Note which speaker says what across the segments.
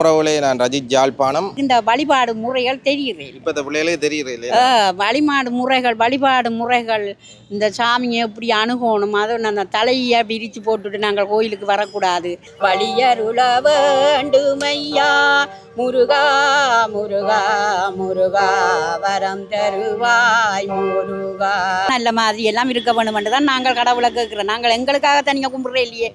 Speaker 1: உறவுலே நான் ரஜித் ஜாழ்ப்பாணம்.
Speaker 2: இந்த வழிபாடு முறைகள் தெரிகிறேன்
Speaker 1: இப்போ இந்த பிள்ளைகளே தெரியுது இல்லையா
Speaker 2: ஆ, வழிபாடு முறைகள் வழிபாடு முறைகள் இந்த சாமியை எப்படி அணுகணும் அதை அந்த தலையை விரிச்சு போட்டுட்டு நாங்கள் கோயிலுக்கு வரக்கூடாது. வழியருள வேண்டுமையா முருகா முருகா முருகா வரம் தருவாய் முருகா. நல்ல மாதிரி எல்லாம் இருக்க வேணுமென்று தான் நாங்கள் கடவுளை கேட்குறோம். நாங்கள் எங்களுக்காக தனியாக கும்பிட்றே இல்லையே.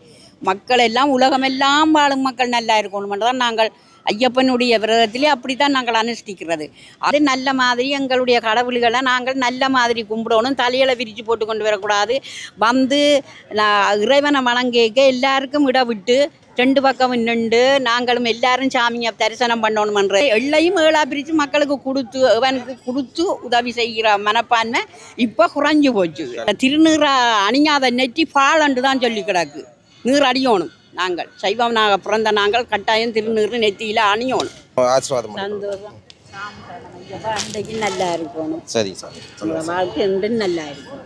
Speaker 2: மக்கள் எல்லாம் உலகமெல்லாம் வாழும் மக்கள் நல்லா இருக்கணுமென்று தான் நாங்கள் ஐயப்பனுடைய விரதத்திலே அப்படித்தான் நாங்கள் அனுஷ்டிக்கிறது. அது நல்ல மாதிரி எங்களுடைய கடவுள்களை நாங்கள் நல்ல மாதிரி கும்பிடணும். தலையில விரித்து போட்டு கொண்டு வரக்கூடாது. வந்து நான் இறைவனை வணங்கேக்க எல்லாருக்கும் இட விட்டு ரெண்டு பக்கம் நின்று நாங்களும் எல்லாரும் சாமியை தரிசனம் பண்ணணுமன்ற எல்லையும் ஏழா பிரித்து மக்களுக்கு கொடுத்து அவனுக்கு கொடுத்து உதவி செய்கிற மனப்பான்மை இப்போ குறைஞ்சு போச்சு. திருநீரை அணியாத நெற்றி பாலண்டு தான் சொல்லி கிடக்கு. நீர் அடியோணும் நாங்கள் சைவம் நாங்கள் பிறந்த நாங்கள் கட்டாயம் திருநீர் நெத்தியில் அணியோணும்.
Speaker 1: ஆசீர்வாதம் பண்ணுங்க.
Speaker 2: சந்தோஷம். அன்றைக்கு நல்லா இருக்கணும்.
Speaker 1: சரி சார்.
Speaker 2: வாழ்க்கை என்று நல்லா இருக்கும்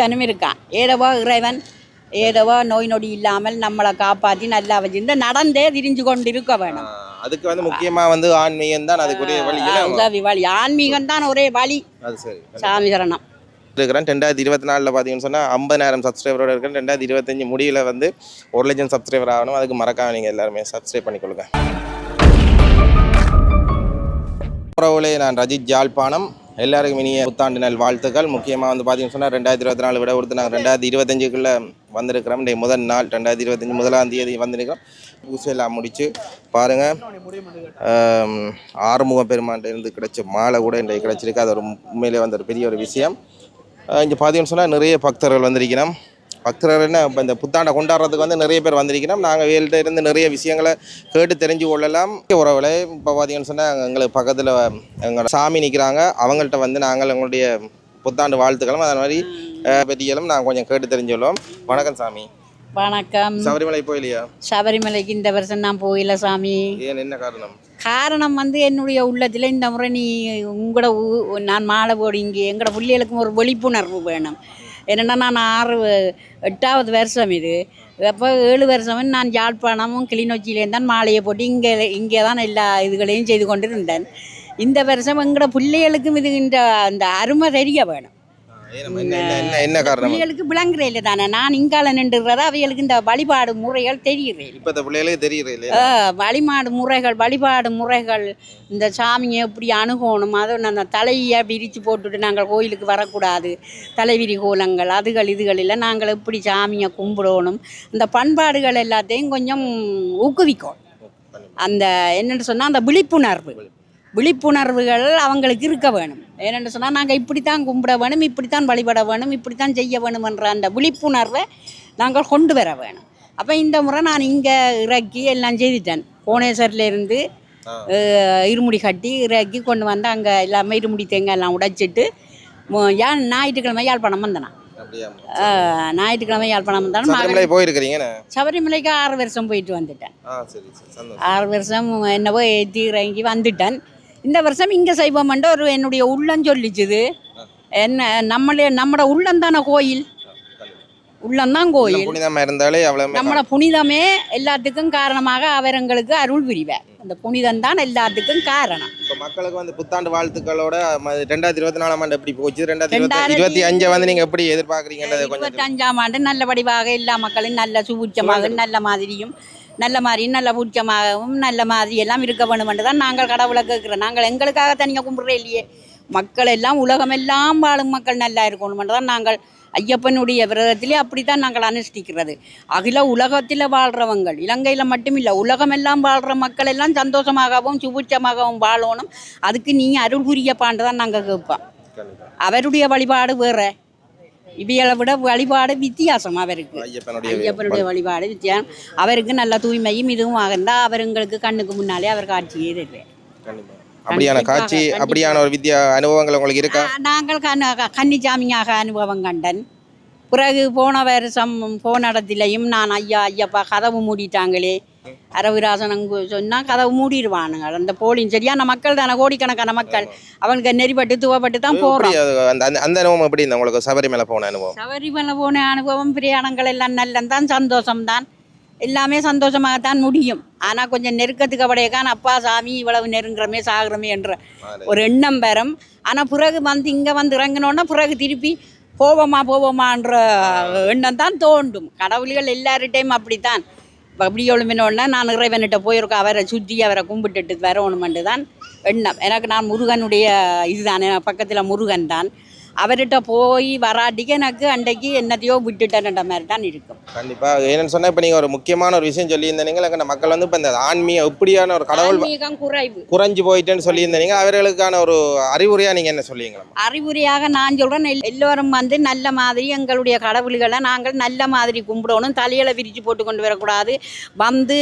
Speaker 2: தனும் இருக்கான் ஏதவோ இறைவன் ஏதவோ நோய் நொடி இல்லாமல் நம்மளை காப்பாற்றி நல்லா வச்சிருந்து நடந்தே திரிஞ்சு கொண்டு இருக்க வேணும்
Speaker 1: அதுக்கு வந்து முக்கியமா வந்து ஆன்மீகம் தான் அதுக்குரிய வழி
Speaker 2: உதவி வழி ஆன்மீகம் தான் ஒரே வழி.
Speaker 1: அது சரி.
Speaker 2: சாமி சரணம்
Speaker 1: இருக்கிறேன் ரெண்டாயிரத்தி இருபத்தி நாலில் பார்த்தீங்கன்னு சொன்னால் ஐம்பதாயிரம் சப்ஸ்கிரைபரோட இருக்கிறேன். ரெண்டாயிரத்தி இருபத்தஞ்சு முடிவில் வந்து ஒரு லட்சம் சப்ஸ்கிரைபர் ஆகணும். அதுக்கு மறக்காம நீங்கள் எல்லாருமே சப்ஸ்கிரைப் பண்ணிக்கொள்ளுங்க. உறவுகளே நான் ரஜித் ஜாழ்ப்பாணம். எல்லாருக்கும் இனிய புத்தாண்டு நல் வாழ்த்துக்கள். முக்கியமாக வந்து பார்த்தீங்கன்னு சொன்னால் ரெண்டாயிரத்தி இருபத்தி நாலு விட கொடுத்து நாங்கள் ரெண்டாயிரத்தி இருபத்தஞ்சுக்குள்ளே வந்திருக்கிறோம். இன்றைய முதல் நாள் ரெண்டாயிரத்தி இருபத்தஞ்சி முதலாம் தேதி வந்திருக்கிறோம். பூசையெல்லாம் முடித்து பாருங்கள் ஆறுமுக பெருமான்ட்ட இருந்து கிடைச்ச மாலை கூட இன்றைக்கு கிடைச்சிருக்கு. அது ஒரு உண்மையிலே வந்து ஒரு பெரிய ஒரு விஷயம். இங்கே பார்த்தீங்கன்னு சொன்னால் நிறைய பக்தர்கள் வந்திருக்கிறோம். பக்தர்கள் என்ன இப்போ இந்த புத்தாண்டை கொண்டாடுறதுக்கு வந்து நிறைய பேர் வந்திருக்கிறோம். நாங்கள் வேல்கிட்ட இருந்து நிறைய விஷயங்களை கேட்டு தெரிஞ்சு கொள்ளலாம். உறவுகளை இப்போ பார்த்தீங்கன்னு சொன்னால் எங்களுக்கு பக்கத்தில் எங்களோட சாமி நிற்கிறாங்க அவங்கள்ட்ட வந்து நாங்கள் எங்களுடைய புத்தாண்டு வாழ்த்துக்களும் அதே மாதிரி பற்றியெல்லாம் நாங்கள் கொஞ்சம் கேட்டு தெரிஞ்சுள்ளோம் வணக்கம் சாமி.
Speaker 2: வணக்கம்.
Speaker 1: சபரிமலை போயிலையா?
Speaker 2: சபரிமலைக்கு இந்த வருஷம் நான் போயில சாமி.
Speaker 1: ஏன் என்ன காரணம்?
Speaker 2: காரணம் வந்து என்னுடைய உள்ளத்தில் இந்த முறை நீ உங்களோட ஊ- நான் மாலை போடு இங்கே எங்களோட பிள்ளைகளுக்கும் ஒரு விழிப்புணர்வு வேணும். என்னென்னா நான் ஆறு எட்டாவது வருஷம் இது. அப்போ ஏழு வருஷம் நான் யாழ்ப்பாணமும் கிளிநொச்சியிலேயும் தான் மாலையை போட்டு இங்கே இங்கே தான் எல்லா இதுகளையும் செய்து கொண்டு இருந்தேன் இந்த வருஷம் எங்களோட பிள்ளைகளுக்கும் இது இந்த அந்த அருமை தெரிய வேணும்.
Speaker 1: என்ன காரணம்?
Speaker 2: பிள்ளைகளுக்கு விளங்குறே இல்லை தானே. நான் இங்கால நின்றுறத அவைகளுக்கு இந்த வழிபாடு முறைகள் தெரியுறே
Speaker 1: இப்போ இந்த இல்லையா
Speaker 2: ஆ, வழிபாடு முறைகள் வழிபாடு முறைகள் இந்த சாமியை எப்படி அணுகணும் அதை அந்த தலையை விரித்து போட்டுட்டு நாங்கள் கோயிலுக்கு வரக்கூடாது. தலைவிரி கோலங்கள் அதுகள் இதுகள் இல்லை நாங்கள் எப்படி சாமியை கும்பிடணும் இந்த பண்பாடுகள் எல்லாத்தையும் கொஞ்சம் ஊக்குவிக்கும் அந்த என்னென்னு சொன்னால் அந்த விழிப்புணர்வு. விழிப்புணர்வுகள் அவங்களுக்கு இருக்க வேணும். ஏனென்று சொன்னால் நாங்கள் இப்படித்தான் கும்பிட வேணும் இப்படித்தான் வழிபட வேணும் இப்படித்தான் செய்ய வேணுமென்ற அந்த விழிப்புணர்வை நாங்கள் கொண்டு வர வேணும். அப்போ இந்த முறை நான் இங்கே இறக்கி எல்லாம் செய்துட்டேன். கோணேஸ்வரிலேருந்து இருமுடி கட்டி இறக்கி கொண்டு வந்து அங்கே எல்லாமே இருமுடி தேங்காய் எல்லாம் உடைச்சிட்டு யாழ் ஞாயிற்றுக்கிழமை யாழ்ப்பாணம் வந்தேன்.
Speaker 1: அப்படியா
Speaker 2: ஆஹ், ஞாயிற்றுக்கிழமை யாழ்ப்பாணம் வந்தேன்
Speaker 1: சபரிமலை போயிருக்கிறீங்கண்ணே
Speaker 2: சபரிமலைக்கு ஆறு வருஷம் போயிட்டு வந்துட்டேன். ஆறு வருஷம் என்னவோ ஏற்றி இறங்கி வந்துட்டேன். இந்த வருஷம் இங்கே செய்வோம்ன்ற ஒரு என்னுடைய உள்ளம் சொல்லிச்சுது. என்ன நம்மளே நம்மட உள்ளம் தானே கோயில்? உள்ளம்தான் கோயில்.
Speaker 1: புனிதமா இருந்தாலே
Speaker 2: நம்மளோட புனிதமே எல்லாத்துக்கும் காரணமாக அவர் எங்களுக்கு அருள் புரிவார் அந்த புனிதம் தான் எல்லாத்துக்கும் காரணம்.
Speaker 1: இப்போ மக்களுக்கு வந்து புத்தாண்டு வாழ்த்துக்களோட ரெண்டாயிரத்தி இருபத்தி நாலாம் ஆண்டு எப்படி போச்சு? ரெண்டாயிரத்தி இருபத்தி அஞ்சை வந்து நீங்க எப்படி எதிர்பார்க்குறீங்கன்றதை கொஞ்சம்
Speaker 2: இருபத்தஞ்சாம் ஆண்டு நல்ல வடிவாக எல்லா மக்களும் நல்ல சுபூச்சமாக நல்ல மாதிரியும் நல்ல மாதிரியும் நல்ல பூச்சமாகவும் நல்ல மாதிரி எல்லாம் இருக்க வேணுமென்று தான் நாங்கள் கடவுளை கேட்குறோம். நாங்கள் எங்களுக்காக தனியாக கும்பிட்றே இல்லையே? மக்கள் எல்லாம் உலகமெல்லாம் வாழும் மக்கள் நல்லா இருக்கணுமென்று தான் நாங்கள் ஐயப்பனுடைய விரதத்திலே அப்படித்தான் நாங்கள் அனுஷ்டிக்கிறது. அகில உலகத்தில் வாழ்கிறவங்க இலங்கையில் மட்டுமில்லை உலகமெல்லாம் வாழ்கிற மக்கள் எல்லாம் சந்தோஷமாகவும் சுபூச்சமாகவும் வாழணும். அதுக்கு நீ அருள் புரியப்பான்னு தான் நாங்கள் கேட்போம். அவருடைய வழிபாடு வேற. இவைகளை விட வழிபாடு வித்தியாசம் அவருக்கு.
Speaker 1: ஐயப்பனுடைய
Speaker 2: வழிபாடு வித்தியாசம். அவருக்கு நல்ல தூய்மையும் இதுவும் இருந்தால் அவர் எங்களுக்கு கண்ணுக்கு முன்னாலே அவர் காட்சியே தருவார்.
Speaker 1: அப்படியான காட்சி. அப்படியான ஒரு வித்யா அனுபவங்கள் உங்களுக்கு இருக்கா?
Speaker 2: நாங்கள் கன்னிச்சாமியாக அனுபவம் கண்டன். பிறகு போன வருஷம் போன இடத்துலையும் நான் ஐயா ஐயப்பா கதவு மூடிட்டாங்களே. அரவிராசன் சொன்னால் கதவு மூடிடுவானுங்க. அந்த போலியும் சரியான மக்கள் தானே கோடிக்கணக்கான மக்கள். அவனுக்கு நெறிப்பட்டு துவப்பட்டு தான் போகிறோம்
Speaker 1: அந்த அனுபவம் எப்படி இருந்தது? உங்களுக்கு சபரிமலை போன அனுபவம்?
Speaker 2: சபரிமலை போன அனுபவம் பிரயாணங்கள் எல்லாம் நல்லந்தான் சந்தோஷம்தான். எல்லாமே சந்தோஷமாகத்தான் முடியும். ஆனால் கொஞ்சம் நெருக்கத்துக்கு அப்படியேக்கான் அப்பா சாமி இவ்வளவு நெருங்குறமே சாகுறமே என்ற ஒரு எண்ணம் வரும். ஆனால் பிறகு வந்து இங்கே வந்து இறங்கினோன்னா பிறகு திருப்பி போவோமா போவோமான்ற எண்ணம் தான் தோண்டும் கடவுள்கள் எல்லார்கிட்டையும் அப்படித்தான். அப்படி எழுமினோடனே நான் இறைவன்கிட்ட போயிருக்கோம் அவரை சுற்றி அவரை கும்பிட்டுட்டு வரணுமெண்டு தான் எண்ணம் எனக்கு நான் முருகனுடைய இதுதான் பக்கத்தில் முருகன் தான் அவர்கிட்ட போய் வராட்டிக்கு எனக்கு அன்றைக்கு என்னத்தையோ விட்டுட்டேன்ற மாதிரி தான் இருக்கும்.
Speaker 1: கண்டிப்பாக என்னன்னு சொன்னால் இப்போ நீங்கள் ஒரு முக்கியமான ஒரு விஷயம் சொல்லியிருந்தீங்க. எங்கள் மக்கள் வந்து இப்போ இந்த ஆன்மீக எப்படியான ஒரு கடவுள்
Speaker 2: குறைவு.
Speaker 1: குறைஞ்சு போயிட்டேன்னு சொல்லியிருந்தீங்க. அவர்களுக்கான ஒரு அறிவுரையாக நீங்கள் என்ன சொல்லுவீங்களா
Speaker 2: அறிவுரையாக நான் சொல்கிறேன் எல்லோரும் வந்து நல்ல மாதிரி எங்களுடைய கடவுள்களை நாங்கள் நல்ல மாதிரி கும்பிடணும். தலையில விரித்து போட்டு கொண்டு வரக்கூடாது. வந்து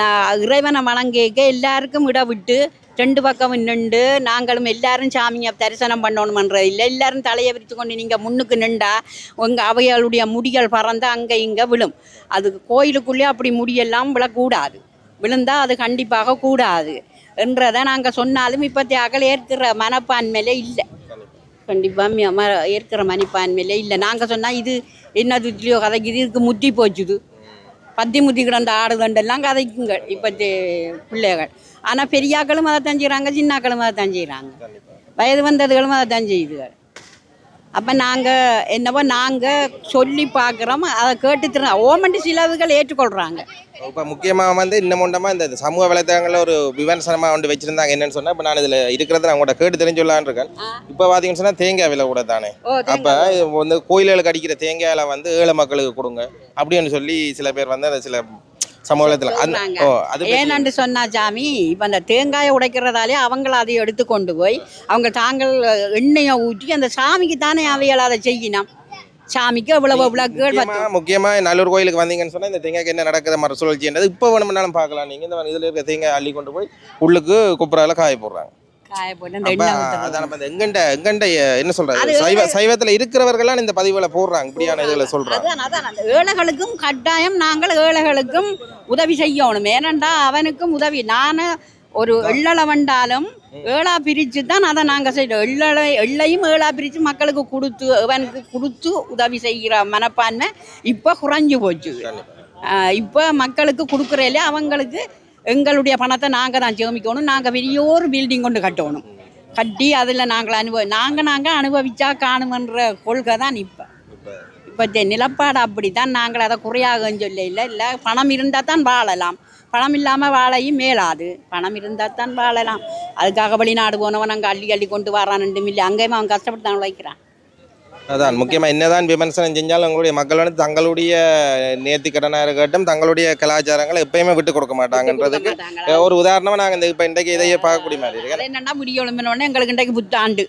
Speaker 2: நான் இறைவனை வணங்கிக்க எல்லாருக்கும் இட விட்டு ரெண்டு பக்கம் நின்று நாங்களும் எல்லாரும் சாமியை தரிசனம் பண்ணணுமன்றது இல்லை. எல்லாரும் தலையை விரித்து கொண்டு நீங்கள் முன்னுக்கு நின்றா உங்கள் அவைகளுடைய முடிகள் பறந்து அங்கே இங்கே விழும். அது கோயிலுக்குள்ளே அப்படி முடியெல்லாம் விழக்கூடாது. விழுந்தால் அது கண்டிப்பாக கூடாது. என்றதை நாங்கள் சொன்னாலும் இப்போத்தைய அகல் ஏற்கிற மனப்பான்மையிலே இல்லை. கண்டிப்பாக ம ஏற்கிற மனப்பான்மையிலே இல்லை. நாங்கள் சொன்னால் இது என்ன துத்தியோ கதைக்கு இது இதுக்கு முத்தி போச்சுது. பத்தி முத்தி கிடந்த ஆடுதண்டெல்லாம் கதைக்குங்க இப்போத்தைய பிள்ளைகள். ஆனால் பெரியாக்களும் அதை தான் செய்கிறாங்க சின்னாக்களும் அதை தான் செய்கிறாங்க வயது வந்ததுகளும் அதை தான் செய்யுதுங்க அப்போ நாங்கள் என்னவோ நாங்கள் சொல்லி பார்க்குறோம் அதை கேட்டு திரு ஓமண்டி சிலவுகள் ஏற்றுக்கொள்கிறாங்க
Speaker 1: இப்போ முக்கியமாக வந்து இன்னமுண்டமாக இந்த சமூக வலைத்தளங்களில் ஒரு விமர்சனமாக வந்து வச்சுருந்தாங்க என்னன்னு சொன்னால் இப்போ நான் இதில் இருக்கிறத நான் உங்கள்கிட்ட கேட்டு தெரிஞ்சுள்ளான்னு இருக்கேன். இப்போ பார்த்தீங்கன்னு சொன்னால் தேங்காய் விலை கூட தானே. அப்போ வந்து கோயில்களுக்கு அடிக்கிற தேங்காயில் வந்து ஏழை மக்களுக்கு கொடுங்க அப்படின்னு சொல்லி சில பேர் வந்து அந்த சில சமூக வலைத்தளம் அந்த
Speaker 2: சொல்றாங்க.
Speaker 1: ஓ அது பத்தி-
Speaker 2: ஏனென்று சொன்னா சாமி இப்போ அந்த தேங்காயை உடைக்கிறதாலே அவங்கள அதை எடுத்து கொண்டு போய் அவங்க தாங்கள் எண்ணெயை ஊற்றி அந்த சாமிக்கு தானே அவைகள் அதை செய்யணும் சாமிக்கு அவ்வளவு விளக்குகள்
Speaker 1: முக்கியமா நல்லூர் கோயிலுக்கு வந்தீங்கன்னு சொன்னா இந்த தேங்காய்க்கு என்ன நடக்குது மர சுழற்சின்றது இப்போ வேணும்னாலும் பார்க்கலாம். நீங்க இந்த இதுல இருக்க தேங்காய் அள்ளி கொண்டு போய் உள்ளுக்கு குப்புறால காய போடுறாங்க.
Speaker 2: காய போட்டு அந்த
Speaker 1: அப்ப
Speaker 2: எண்ணெய் ஊத்துறது.
Speaker 1: அதான் நம்ம இந்த எங்கண்ட எங்கண்ட என்ன சொல்றது? சைவ சைவத்துல இருக்கிறவர்கள்லாம் இந்த பதிவுகளை போடுறாங்க. இப்படியான இதுல சொல்றாங்க.
Speaker 2: அதான் அதான். அந்த ஏழைகளுக்கும் கட்டாயம் நாங்கள் ஏழைகளுக்கும் உதவி செய்யணும். ஏனென்றா அவனுக்கும் உதவி. நான் ஒரு எள்ளலை வந்தாலும் ஏழா பிரித்து தான் அதை நாங்கள் செய்யணும் எள்ளலை எள்ளையும் ஏழா பிரித்து மக்களுக்கு கொடுத்து அவனுக்கு கொடுத்து உதவி செய்கிற மனப்பான்மை இப்போ குறைஞ்சு போச்சு. இப்போ மக்களுக்கு கொடுக்குறேலே அவங்களுக்கு எங்களுடைய பணத்தை நாங்கள் தான் சேமிக்கணும். நாங்கள் பெரிய ஒரு பில்டிங் கொண்டு கட்டணும். கட்டி அதில் நாங்கள் அனுபவி நாங்கள் நாங்கள் அனுபவிச்சா காணுமன்ற கொள்கை தான் இப்போ. இப்போ நிலப்பாடு அப்படி தான் நாங்கள் அதை குறையாகன்னு சொல்ல இல்லை. இல்லை பணம் இருந்தால் தான் வாழலாம். பணம் இல்லாமல் வாழையும் மேலாது. பணம் இருந்தால் தான் வாழலாம். அதுக்காக வெளிநாடு போனவன் அங்கே அள்ளி அள்ளி கொண்டு வரான் ரெண்டுமில்ல அங்கேயும் அவன் கஷ்டப்பட்டு தான் உழைக்கிறான்.
Speaker 1: அதான் முக்கியமா என்னதான் விமர்சனம் செஞ்சாலும் உங்களுடைய மக்கள் வந்து தங்களுடைய நேர்த்தி கடனாக இருக்கட்டும் தங்களுடைய கலாச்சாரங்களை எப்பயுமே விட்டு கொடுக்க மாட்டாங்கன்றதுக்கு? ஒரு உதாரணமா நாங்க இந்த இப்போ இன்றைக்கு இதையே பார்க்கக்கூடிய மாதிரி இருக்கு.
Speaker 2: என்னன்னா விடிய உடனே எங்களுக்கு இன்றைக்கு புத்தாண்டு.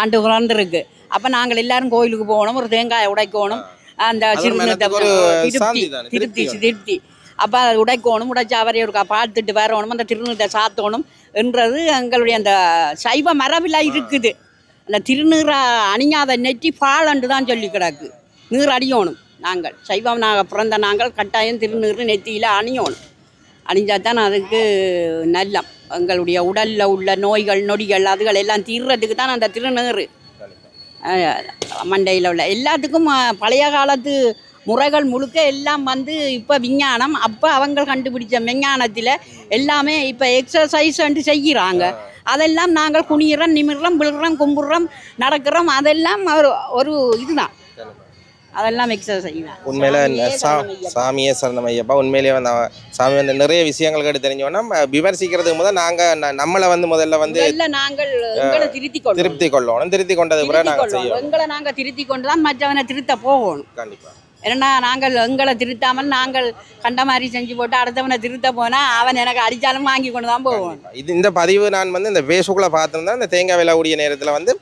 Speaker 2: ஆண்டு பிறந்திருக்கு. அப்போ நாங்கள் எல்லாரும் கோயிலுக்கு போகணும் ஒரு தேங்காயை உடைக்கணும் அந்த திருப்தி திருப்தி
Speaker 1: திருப்தி
Speaker 2: அப்போ அதை உடைக்கணும் உடைச்சு அவரை ஒரு பார்த்துட்டு வரணும் அந்த திருநீரை சாத்தணும் என்றது எங்களுடைய அந்த சைவ மரபில் இருக்குது. அந்த திருநீரை அணியாத நெற்றி பாலண்டு தான் சொல்லி கிடக்கு. நீர் அணியணும் நாங்கள். சைவம் நாங்கள் பிறந்த நாங்கள் கட்டாயம் திருநீர் நெத்தியில் அணியணும். அணிஞ்சால் தான் அதுக்கு நல்லம். எங்களுடைய உடலில் உள்ள நோய்கள் நொடிகள் அதுகள் எல்லாம் தீர்றதுக்கு தான் அந்த திருநீர். மண்டையில் உள்ள எல்லாத்துக்கும் பழைய காலத்து முறைகள் முழுக்க எல்லாம் வந்து இப்போ விஞ்ஞானம் அப்போ அவங்க கண்டுபிடிச்ச விஞ்ஞானத்தில் எல்லாமே இப்போ எக்ஸசைஸ் வந்து செய்கிறாங்க. அதெல்லாம் நாங்கள் குனிகிறோம் நிமிர்றோம் விழுகிறோம் கும்பிட்றோம் நடக்கிறோம். அதெல்லாம் ஒரு ஒரு இதுதான். அதெல்லாம் எக்ஸசைஸ்
Speaker 1: உண்மையில சா. சாமியே சரணம் ஐயப்பா உண்மையிலேயே வந்து சாமி வந்து நிறைய விஷயங்கள் கேட்டு தெரிஞ்சோன்னா விமர்சிக்கிறதுக்கு முதல் நாங்க ந- நம்மளை வந்து முதல்ல வந்து
Speaker 2: நாங்கள் திருத்தி
Speaker 1: திருப்தி கொள்ளணும். திருத்தி கொண்டது பிறகு நாங்க செய்யணும்.
Speaker 2: எங்களை நாங்கள் திருத்தி கொண்டு தான் மற்றவனை திருத்த போகணும்.
Speaker 1: கண்டிப்பா.
Speaker 2: ஏன்னா நாங்கள் எங்களை திருத்தாமல் நாங்கள் கண்ட மாதிரி செஞ்சு போட்டு அடுத்தவனை திருத்த போனால் அவன் எனக்கு அடித்தாலும் வாங்கி கொண்டு தான் போவோம்
Speaker 1: இது இந்த பதிவு நான் வந்து இந்த ஃபேஸ்புக்கில் பார்த்துருந்தேன் இந்த தேங்காய் விலை கூடிய நேரத்தில் வந்து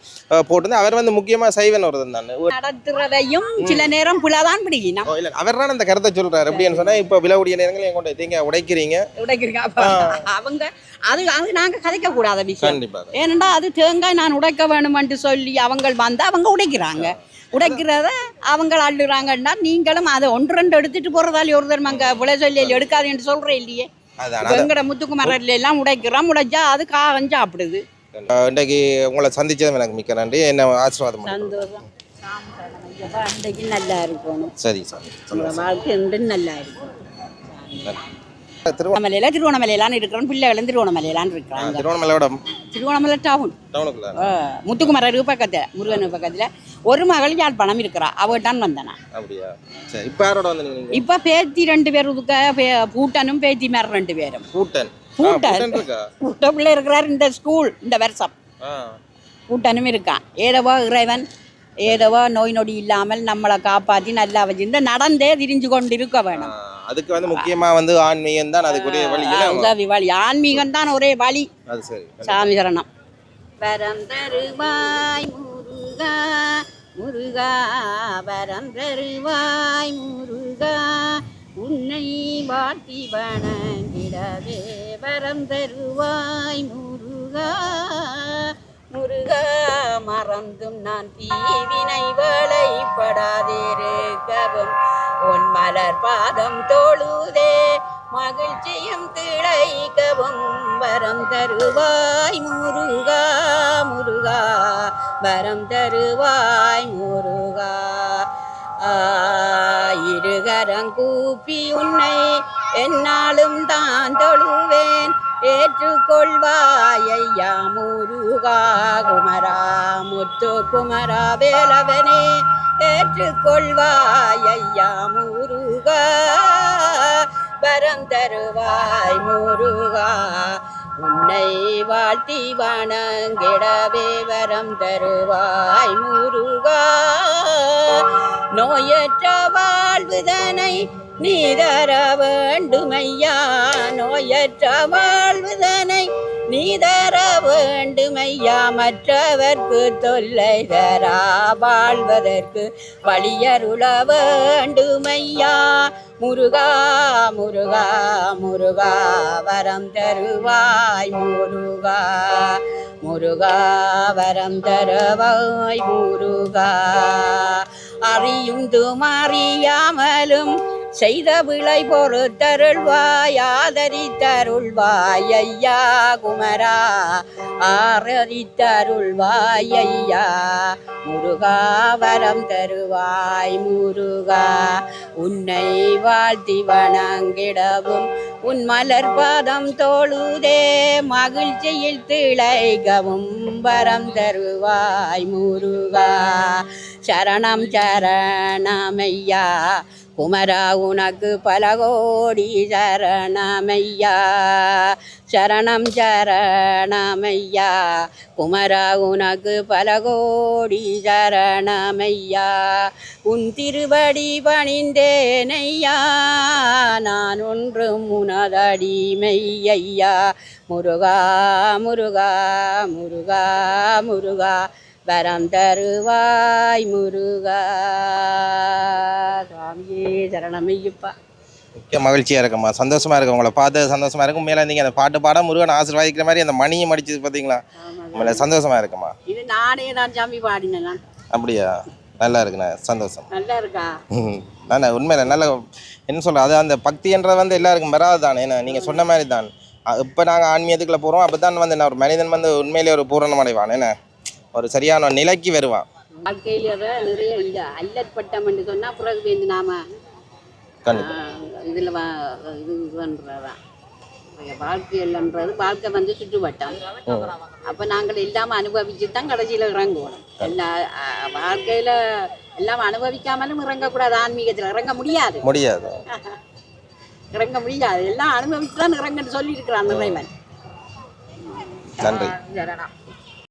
Speaker 1: போட்டிருந்தேன். அவர் வந்து முக்கியமாக சைவன் ஒருத்தன் தான்.
Speaker 2: நடத்துறதையும் சில நேரம் பிள்ளைதான் பிடிக்கணும்.
Speaker 1: இல்லை அவர் தான் அந்த கருத்தை சொல்றாரு. எப்படின்னு சொன்னா இப்போ விலை கூடிய நேரங்களில் என் கொண்டு தேங்காய் உடைக்கிறீங்க.
Speaker 2: உடைக்கிறீங்க. அவங்க அது அது நாங்கள் கதைக்க கூடாத விஷயம்
Speaker 1: கண்டிப்பாக
Speaker 2: அது தேங்காய் நான் உடைக்க வேணுமென்று சொல்லி அவங்க வந்து அவங்க உடைக்கிறாங்க. உடைக்கிறத அவங்க அள்ளுறாங்கன்னா நீங்களும் அதை ஒன்று ரெண்டு எடுத்துட்டு போறதால ஒரு தரம் அங்கே விளை சொல்லி எடுக்காதுன்னு சொல்கிறேன் இல்லையே. எங்கட முத்துக்குமரில் எல்லாம் உடைக்கிறோம் உடைச்சா அது காகம் சாப்பிடுது.
Speaker 1: இன்றைக்கு உங்களை சந்திச்சதும் எனக்கு மிக்க நன்றி. என்ன ஆசீர்வாதம்.
Speaker 2: சந்தோஷம். அன்றைக்கு நல்லா இருக்கணும்.
Speaker 1: சரி சாமி.
Speaker 2: வாழ்க்கை நல்லா இருக்கும் திருவண்ணாமலையில திருவண்ணாமலையிலான்னு இருக்கிறோம் பிள்ளைகளும் திருவண்ணாமலையிலான்னு இருக்கிறாங்க.
Speaker 1: திருவண்ணாமலையோட
Speaker 2: திருவண்ணாமலை டவுன்
Speaker 1: டவுனுக்குள்ள
Speaker 2: முத்துக்குமரர் பக்கத்தில் முருகன் பக்கத்தில் ஒரு மகள் யாழ்ப்பாணம் இருக்கிறா? அவ தான் வந்தனா.
Speaker 1: அப்படியா? சரி இப்போ யாரோட வந்து நீங்கள்
Speaker 2: இப்போ பேத்தி ரெண்டு பேர் இருக்க பூட்டனும் பேத்தி மேர ரெண்டு பேரும்.
Speaker 1: பூட்டன்.
Speaker 2: பூட்டன். இருக்கிறார் இந்த ஸ்கூல் இந்த வருஷம்.
Speaker 1: ஆ.
Speaker 2: பூட்டனும் இருக்கான். ஏதவோ இறைவன் ஏதவோ நோய் நொடி இல்லாமல் நம்மளை காப்பாற்றி நல்லா வச்சிருந்து நடந்தே திரிஞ்சு கொண்டு இருக்க வேணும்.
Speaker 1: அதுக்கு வந்து முக்கியமா வந்து ஆன்மீகம் தான் அதுக்குரிய வழி.
Speaker 2: ஆ,
Speaker 1: இல்ல?
Speaker 2: உதவி வழி. ஆன்மீகம் தான் ஒரே வழி.
Speaker 1: அது சரி.
Speaker 2: சாமி சரணம். வரந்தருவாய் முருகா முருகா வரந்தருவாய் முருகா உன்னை வாட்டி வணங்கிடவே வரந்தருவாய் முருகா. முருகா மறந்தும் நான் தீவினை வளைப்படாதிருக்கவும் உன் மலர் பாதம் தோழுதே மகிழ்ச்சியும் திளைக்கவும். வரம் தருவாய் முருகா முருகா வரம் தருவாய் முருகா. இருகரங்கூப்பி உன்னை என்னாலும் தான் தொழுவேன். ஏற்றுக்கொள்வாய் முருகா குமரா முத்து குமரா வேலவனே ஏற்றுக்கொள்வாய் முருகா வரம் தருவாய் முருகா உன்னை வாழ்த்தி வணங்கிடவே வரம் தருவாய் முருகா. நோயற்ற வாழ்வுதனை நீதர வேண்டுமையா? நோயற்ற வாழ்வுதனை நீதர வேண்டுமையா? மற்றவர்க்கு தொல்லை தரா வாழ்வதற்கு வழியருள வேண்டுமையா? முருகா முருகா முருகா வரம் தருவாய் முருகா. முருகா வரம் தருவாய் முருகா. அறியுந்தும் அறியாமலும் செய்த விளை பொறுத்தருள்வாய் ஆதரித்தருள்வாய் ஐயா குமரா. ஆரதித்தருள்வாய் ஐயா முருகா வரம் தருவாய் முருகா. உன்னை வாழ்த்தி வணங்கிடவும் உன் மலர் பாதம் தோழுதே மகிழ்ச்சியில் திளைகவும் வரம் தருவாய் முருகா. சரணம் சரணமையா குமரா உனக்கு பல கோடி சரணமையா சரணம் சரணமையா குமரா உனக்கு பல கோடி சரணமையா உன் திருவடி பணிந்தேனையா. நான் ஒன்று முனதடிமையா முருகா முருகா முருகா முருகா. வரம் தருவாய் முருகா. சுவாமியே சரணமையப்பா.
Speaker 1: மிக்க மகிழ்ச்சியா இருக்கும்மா. சந்தோஷமா இருக்கு உங்களை பார்த்து சந்தோஷமா இருக்கும் மேலே நீங்க அந்த பாட்டு பாட முருகன் ஆசீர்வாதிக்கிற மாதிரி அந்த மணியும் அடிச்சது பார்த்தீங்களா உங்களை சந்தோஷமா இருக்குமா
Speaker 2: இது நானே தான் சாமி பாடினேன்.
Speaker 1: அப்படியா? நல்லா இருக்குண்ணே சந்தோஷம்.
Speaker 2: நல்லா இருக்கா?
Speaker 1: நான் உண்மையில நல்ல என்ன சொல்ற அது அந்த பக்தின்றது வந்து எல்லாருக்கும் வராது தானே? ஏன்னா நீங்கள் சொன்ன மாதிரி தான். இப்போ நாங்கள் ஆன்மீகத்துக்குள்ள போகிறோம் அப்போ தான் வந்து என்ன ஒரு மனிதன் வந்து உண்மையிலே ஒரு பூரணம் அடைவான் என்ன? ஒரு சரியான நிலைக்கு வருவான்.
Speaker 2: வாழ்க்கையில நிறைய இல்லை அல்லற்பட்டம் என்று சொன்னா பிறகு வந்து நாம இதில் இது இதுன்றதான் வாழ்க்கையில்ன்றது வாழ்க்கை வந்து சுற்றுவட்டம். அப்போ நாங்கள் எல்லாம் அனுபவிச்சு தான் கடைசியில் இறங்குவோம். எல்லா வாழ்க்கையில எல்லாம் அனுபவிக்காமலும் இறங்கக்கூடாது ஆன்மீகத்தில். இறங்க முடியாது.
Speaker 1: முடியாது.
Speaker 2: இறங்க முடியாது. எல்லாம் அனுபவிச்சு தான் இறங்கன்னு சொல்லியிருக்கிறான் இறைவன்.
Speaker 1: நன்றி.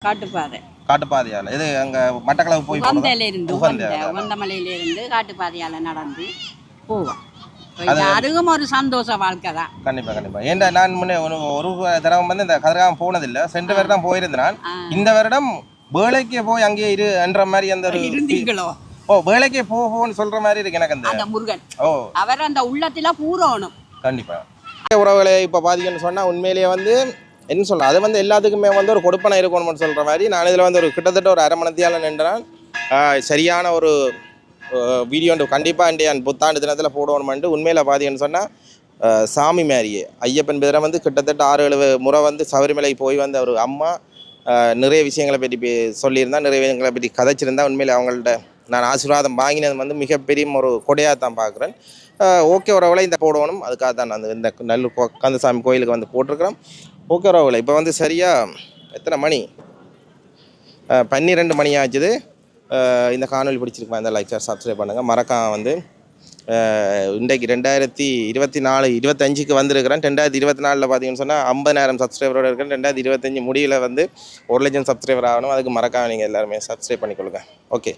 Speaker 2: காட்டுப்பாதை.
Speaker 1: காட்டுப்பாதையால். இது அங்கே மட்டக்களவு போய்?
Speaker 2: உகந்தையில இருந்து
Speaker 1: உகந்த,
Speaker 2: உகந்த உகந்தமலையில இருந்து காட்டுப்பாதையால நடந்து போவோம். அதுவும் ஒரு சந்தோஷ வாழ்க்கை தான்.
Speaker 1: கண்டிப்பா கண்டிப்பா. ஏன்டா நான் முன்னே ஒரு ஒரு தடவை வந்து இந்த கதிரகாமம் போனதில்லை. சென்ற வருடம் போயிருந்தேன்.
Speaker 2: ஆ.
Speaker 1: இந்த வருடம் வேலைக்கே போய் அங்கே இரு என்ற மாதிரி அந்த ஒரு
Speaker 2: இருந்தீங்களோ?
Speaker 1: ஓ வேலைக்கே போ போன்னு சொல்ற மாதிரி இருக்கு எனக்கு அந்த
Speaker 2: அந்த முருகன்.
Speaker 1: ஓ.
Speaker 2: அவர் அந்த உள்ளத்துல பூரோணும்.
Speaker 1: கண்டிப்பா. உறவுகளை இப்போ பார்த்தீங்கன்னு சொன்னால் உண்மையிலேயே வந்து என்ன சொல்ல அது வந்து எல்லாத்துக்குமே வந்து ஒரு கொடுப்பனை இருக்கணும்னு சொல்கிற மாதிரி நான் இதில் வந்து ஒரு கிட்டத்தட்ட ஒரு அரை மணத்தியால் நின்றேன். சரியான ஒரு வீடியோ கண்டிப்பாக இன்றைய புத்தாண்டு தினத்தில் போடணுமெண்டு உண்மையில் பார்த்தீங்கன்னு சொன்னால் சாமி மேரியே. ஐயப்பன் பேரை வந்து கிட்டத்தட்ட ஆறு ஏழு முறை வந்து சபரிமலை போய் வந்த ஒரு அம்மா நிறைய விஷயங்களை பற்றி பே- சொல்லியிருந்தா நிறைய விஷயங்களை பற்றி கதைச்சிருந்தா உண்மையில் அவங்கள்ட்ட நான் ஆசீர்வாதம் வாங்கினது வந்து மிகப்பெரிய ஒரு கொடையாக தான் பார்க்குறேன். ஓகே உறவுல இந்த போடணும். அதுக்காக தான் நான் இந்த நல்ல கந்தசாமி கோயிலுக்கு வந்து போட்டிருக்கிறோம். ஓகே இப்போ வந்து சரியாக எத்தனை மணி? பன்னிரெண்டு மணி ஆச்சுது. இந்த காணொலி பிடிச்சிருக்கேன் இந்த லைக் ஷேர் சப்ஸ்கிரைப் பண்ணுங்கள் மறக்காம வந்து இன்றைக்கு ரெண்டாயிரத்தி இருபத்தி நாலு இருபத்தஞ்சுக்கு வந்திருக்கிறேன். ரெண்டாயிரத்தி இருபத்தி நாலில் பார்த்தீங்கன்னு சொன்னால் ஐம்பதாயிரம் சப்ஸ்கிரைபரோடு இருக்கேன். ரெண்டாயிரத்தி இருபத்தஞ்சி முடியல வந்து ஒரு லட்சம் சப்ஸ்கிரைபர் ஆகணும். அதுக்கு மறக்காம நீங்கள் எல்லாருமே சப்ஸ்கிரைப் பண்ணிக்கொள்ளுங்க. ஓகே